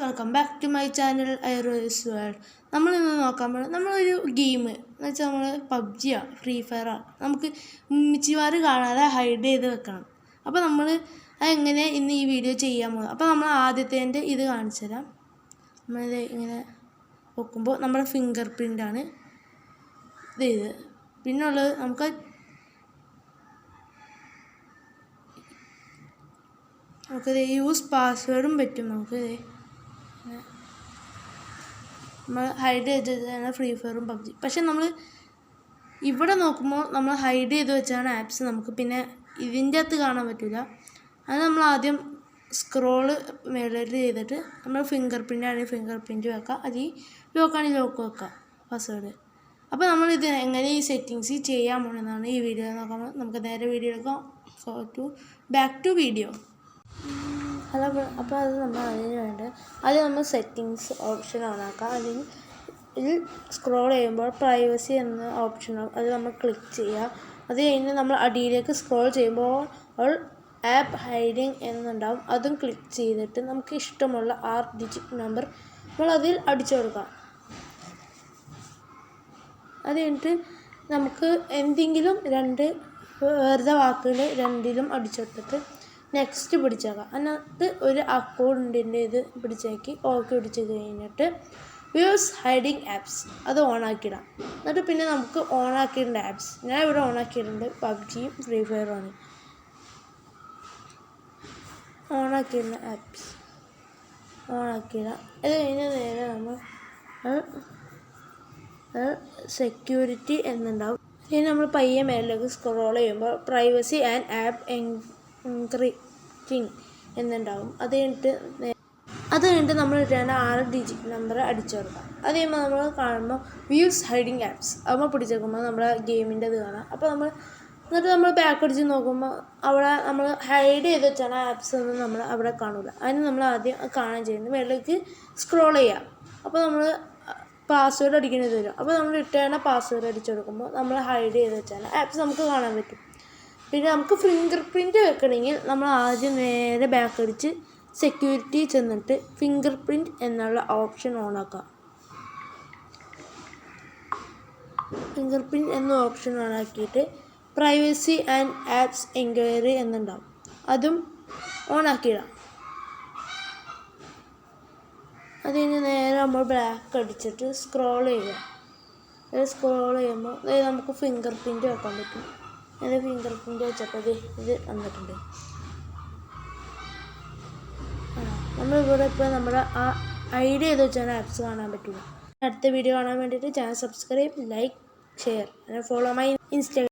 Welcome back to my channel ഐറോസ് world നമ്മൾ ഇന്ന് നോക്കാൻ പോകുന്നത് നമ്മളൊരു ഗെയിം എന്ന് വെച്ചാൽ നമ്മൾ പബ്ജിയാണ് ഫ്രീ ഫയറാണ് നമുക്ക് മിച്ചിമാർ കാണാതെ ഹൈഡ് ചെയ്ത് വെക്കണം. അപ്പോൾ നമ്മൾ അതെങ്ങനെ ഇന്ന് ഈ വീഡിയോ ചെയ്യാൻ പോകുന്നത് അപ്പോൾ നമ്മൾ ആദ്യത്തേന്റെ ഇത് കാണിച്ചു തരാം. നമ്മളിത് ഇങ്ങനെ വെക്കുമ്പോൾ നമ്മുടെ ഫിംഗർ പ്രിന്റാണ് ഇത് ഇത്. പിന്നെ ഉള്ളത് നമുക്ക് നമുക്കത് യൂസ് പാസ്വേഡും പറ്റും നമുക്ക് നമ്മൾ ഹൈഡ് ചെയ്തതാണ് ഫ്രീ ഫയറും പബ്ജി. പക്ഷെ നമ്മൾ ഇവിടെ നോക്കുമ്പോൾ നമ്മൾ ഹൈഡ് ചെയ്ത് വെച്ചാണ് ആപ്സ് നമുക്ക്. പിന്നെ ഇതിന്റെ അകത്ത് കാണാൻ പറ്റില്ല അത് നമ്മൾ ആദ്യം സ്ക്രോൾ മേളിൽ ചെയ്തിട്ട് നമ്മൾ ഫിംഗർ പ്രിന്റ് ആണെങ്കിൽ ഫിംഗർ പ്രിന്റ് വെക്കാം. ഈ ലോക്കാണെങ്കിൽ ലോക്ക് വെക്കുക പാസ്വേഡ് അപ്പോൾ നമ്മൾ ഇത് എങ്ങനെ ഈ സെറ്റിങ്സ് ചെയ്യാൻ പോകണമെന്നാണ് ഈ വീഡിയോ നോക്കാൻ നമുക്ക് നേരെ വീഡിയോ എടുക്കാം. To back to video hello അപ്പോൾ അത് നമ്മൾ അതിന് വേണ്ട അത് നമ്മൾ സെറ്റിങ്സ് ഓപ്ഷൻ ഓണാക്കാം അതിൽ ഇതിൽ സ്ക്രോൾ ചെയ്യുമ്പോൾ പ്രൈവസി എന്ന ഓപ്ഷൻ അത് നമ്മൾ ക്ലിക്ക് ചെയ്യുക അത് കഴിഞ്ഞ് നമ്മൾ അടിയിലേക്ക് സ്ക്രോൾ ചെയ്യുമ്പോൾ ആപ്പ് ഹൈഡിങ് എന്നുണ്ടാവും. അതും ക്ലിക്ക് ചെയ്തിട്ട് നമുക്ക് ഇഷ്ടമുള്ള ആർ ഡിജിറ്റ് നമ്പർ നമ്മൾ അതിൽ അടിച്ചു കൊടുക്കാം. അത് കഴിഞ്ഞിട്ട് നമുക്ക് എന്തെങ്കിലും രണ്ട് വെറുതെ വാക്കുകൾ രണ്ടിലും അടിച്ചെടുത്തിട്ട് നെക്സ്റ്റ് പിടിച്ചേക്കാം. അതിനകത്ത് ഒരു അക്കൗണ്ടിന്റെ ഇത് പിടിച്ചേക്കി. ഓക്കെ പിടിച്ച് കഴിഞ്ഞിട്ട് വ്യൂസ് ഹൈഡിങ് ആപ്സ് അത് ഓൺ ഓണാക്കിയിടാം എന്നിട്ട് പിന്നെ നമുക്ക് ഓൺ ഓണാക്കിയിടേണ്ട ആപ്സ് ഞാൻ ഇവിടെ ഓണാക്കിയിട്ടുണ്ട് പബ്ജിയും ഫ്രീ ഫയറും ഓൺ ഓണാക്കിയിടുന്ന ആപ്സ് ഓൺ ഓണാക്കിയിടാം അത് കഴിഞ്ഞ് നേരെ നമ്മൾ സെക്യൂരിറ്റി എന്നുണ്ടാവും. ഇനി നമ്മൾ പയ്യെ മേലേക്ക് സ്ക്രോൾ ചെയ്യുമ്പോൾ പ്രൈവസി ആൻഡ് ആപ്പ് എൻക്രിപ്റ്റിംഗ് എന്നുണ്ടാവും. അത് കഴിഞ്ഞിട്ട് അത് കഴിഞ്ഞിട്ട് നമ്മൾ ഇട്ടേണ്ട ആറ് ഡിജിറ്റ് നമ്പർ അടിച്ചു കൊടുക്കാം. അത് കഴിയുമ്പോൾ നമ്മൾ കാണുമ്പോൾ വ്യൂസ് ഹൈഡിങ് ആപ്സ് അപ്പോൾ പിടിച്ചേക്കുമ്പോൾ നമ്മുടെ ഗെയിമിന്റെ ഇത് കാണാം. അപ്പോൾ നമ്മൾ എന്നിട്ട് നമ്മൾ ബാക്ക് അടിച്ച് നോക്കുമ്പോൾ അവിടെ നമ്മൾ ഹൈഡ് ചെയ്ത് വെച്ചാണ് ആപ്സ് ഒന്നും നമ്മൾ അവിടെ കാണില്ല അതിന് നമ്മൾ ആദ്യം കാണാൻ ചെയ്യുന്നത് മേളിലേക്ക് സ്ക്രോൾ ചെയ്യാം. അപ്പോൾ നമ്മൾ പാസ്വേഡ് അടിക്കുന്നത് വരും. അപ്പോൾ നമ്മൾ ഇട്ടേണ്ട പാസ്വേഡ് അടിച്ചു കൊടുക്കുമ്പോൾ നമ്മൾ ഹൈഡ് ചെയ്ത് വെച്ചാൽ ആപ്സ് നമുക്ക് കാണാൻ പറ്റും. പിന്നെ നമുക്ക് ഫിംഗർ പ്രിന്റ് വെക്കണമെങ്കിൽ നമ്മൾ ആദ്യം നേരെ ബാക്ക് അടിച്ച് സെക്യൂരിറ്റി ചെന്നിട്ട് ഫിംഗർ പ്രിന്റ് എന്നുള്ള ഓപ്ഷൻ ഓണാക്കാം ഫിംഗർ പ്രിന്റ് എന്ന ഓപ്ഷൻ ഓണാക്കിയിട്ട് പ്രൈവസി ആൻഡ് ആപ്സ് എൻക്വയറി എന്നുണ്ടാവും. അതും ഓൺ ഓണാക്കിയിടാം അത് കഴിഞ്ഞ് നേരെ നമ്മൾ ബ്ലാക്ക് അടിച്ചിട്ട് സ്ക്രോൾ ചെയ്യുക. സ്ക്രോൾ ചെയ്യുമ്പോൾ നമുക്ക് ഫിംഗർ പ്രിന്റ് വെക്കാൻ പറ്റും. എന്റെ ഫിംഗർ പ്രിന്റ് വെച്ചപ്പോൾ ഇത് വന്നിട്ടുണ്ട്. നമ്മളിവിടെ ഇപ്പോൾ നമ്മുടെ ആ ഐഡിയ ചെയ്ത് വെച്ചാൽ ആപ്സ് കാണാൻ പറ്റുള്ളൂ അടുത്ത വീഡിയോ കാണാൻ വേണ്ടിയിട്ട് channel subscribe like share follow my Instagram